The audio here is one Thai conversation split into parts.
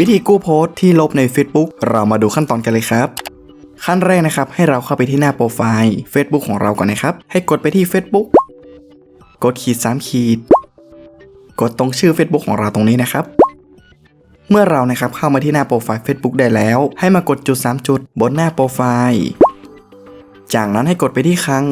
วิธีกู้โพสต์ที่ลบใน Facebook เรามาดูขั้นตอนกันเลยครับ ขั้นแรกนะครับให้เราเข้าไปที่หน้าโปรไฟล์ Facebook ของเราก่อนนะครับ ให้กดไปที่ Facebook กดขีด3ขีด กดตรงชื่อ Facebook ของเราตรงนี้นะครับ เมื่อเรานะครับเข้ามาที่หน้าโปรไฟล์ Facebook ได้แล้ว ให้มากดจุด 3 จุด บนหน้าโปรไฟล์ จากนั้นให้กดไปที่คลัง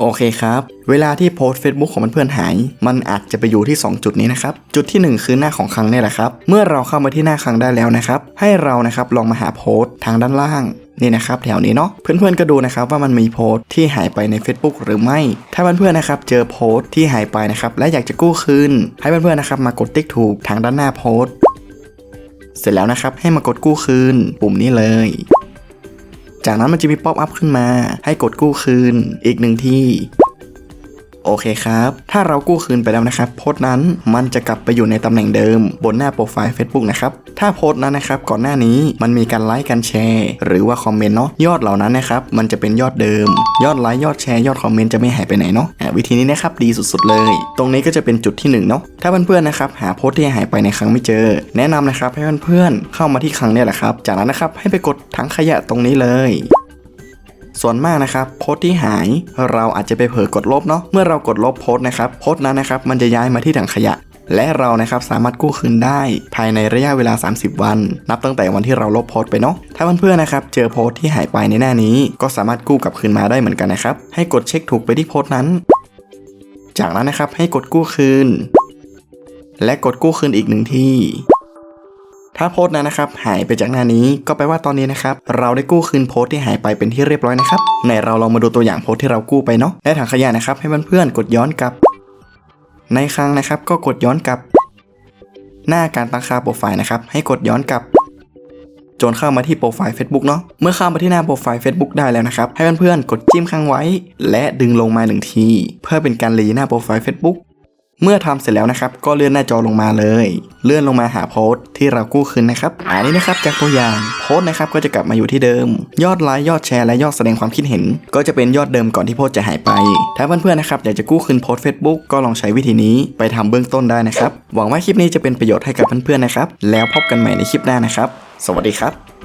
โอเคครับ เวลาที่โพสต์ Facebook ของเพื่อนๆหาย มันอาจจะไปอยู่ที่ 2 จุดนี้นะครับ จุดที่ 1 คือหน้าของคลังเนี่ยแหละครับ เมื่อเราเข้ามาที่หน้าคลังได้แล้วนะครับ ให้เรานะครับลองมาหาโพสต์ทางด้านล่างนี่นะครับแถวนี้เนาะเพื่อนๆก็ดูนะครับว่ามันมีโพสต์ที่หายไปใน Facebook หรือไม่ ถ้าเพื่อนๆนะครับเจอโพสต์ที่หายไปนะครับและอยากจะกู้คืน ให้เพื่อนๆนะครับมากดติ๊กถูกทางด้านหน้าโพสต์ เสร็จแล้วนะครับให้มากดกู้คืน ปุ่มนี้เลย จากนั้นมันจะมีป๊อปอัพขึ้นมา ให้กดกู้คืน อีกหนึ่งที่ โอเคครับ ถ้าเรากู้คืนไปแล้วนะครับโพสต์นั้นมันจะกลับไปอยู่ในตำแหน่งเดิม บนหน้าโปรไฟล์ Facebook นะครับ ถ้าโพสต์นั้นนะครับก่อนหน้านี้มันมีการไลค์การแชร์หรือว่าคอมเมนต์เนาะยอดเหล่านั้นนะครับมันจะเป็นยอดเดิม ยอดไลค์ยอดแชร์ยอดคอมเมนต์จะไม่หายไปไหนเนาะะวิธีนี้นะครับดีสุดๆเลย ตรงนี้ก็จะเป็นจุดที่หนึ่งเนาะถ้าเพื่อนๆนะครับหาโพสต์ที่หายไปในครั้งไม่เจอ แนะนำนะครับให้เพื่อนๆเข้ามาที่ครั้งเนี่ยแหละครับ จากนั้นนะครับให้ไปกดถังขยะตรงนี้เลย ส่วนมากนะครับโพสต์ที่หายเราอาจจะไปเผลอกดลบเนาะเมื่อเรากดลบโพสต์นะครับโพสต์นั้นนะครับมันจะย้ายมาที่ถังขยะ และเรานะครับสามารถกู้คืนได้ ภายในระยะเวลา 30 วัน นับตั้งแต่วันที่เราลบโพสต์ไปเนาะถ้าเพื่อนๆนะครับเจอโพสต์ที่หายไปในหน้านี้ ก็สามารถกู้กลับคืนมาได้เหมือนกันนะครับให้กดเช็คถูกไปที่โพสต์นั้น จากนั้นนะครับให้กดกู้คืน และกดกู้คืนอีกหนึ่งที ถ้าโพสต์นั้นนะครับหายไปจากหน้านี้ก็แปลว่าตอนนี้นะครับเราได้กู้คืนโพสต์ที่หายไปเป็นที่เรียบร้อยนะครับในเราลองมาดูตัวอย่างโพสต์ที่เรากู้ไปเนาะในถังขยะนะครับให้เพื่อนๆกดย้อนกลับ ในครั้งนะครับก็กดย้อนกลับ หน้าการตั้งค่าโปรไฟล์นะครับให้กดย้อนกลับจนเข้ามาที่โปรไฟล์ Facebook เนาะ เมื่อเข้ามาที่หน้าโปรไฟล์ Facebook ได้แล้วนะครับ ให้เพื่อนๆ กดจิ้มค้างไว้ และดึงลงมาหนึ่งที เพื่อเป็นการรีหน้าโปรไฟล์ Facebook เมื่อทำเสร็จแล้วนะครับ ก็เลื่อนหน้าจอลงมาเลย เลื่อนลงมาหาโพสต์ที่เรากู้คืนนะครับอันนี้นะครับจากตัวอย่างโพสต์นะครับก็จะกลับมาอยู่ที่เดิม ยอดไลค์ยอดแชร์และยอดแสดงความคิดเห็น ก็จะเป็นยอดเดิมก่อนที่โพสต์จะหายไป ถ้าเพื่อนๆนะครับอยากจะกู้คืนโพสต์ Facebook ก็ลองใช้วิธีนี้ไปทำเบื้องต้นได้นะครับ หวังว่าคลิปนี้จะเป็นประโยชน์ให้กับเพื่อนๆนะครับ แล้วพบกันใหม่ในคลิปหน้านะครับ สวัสดีครับ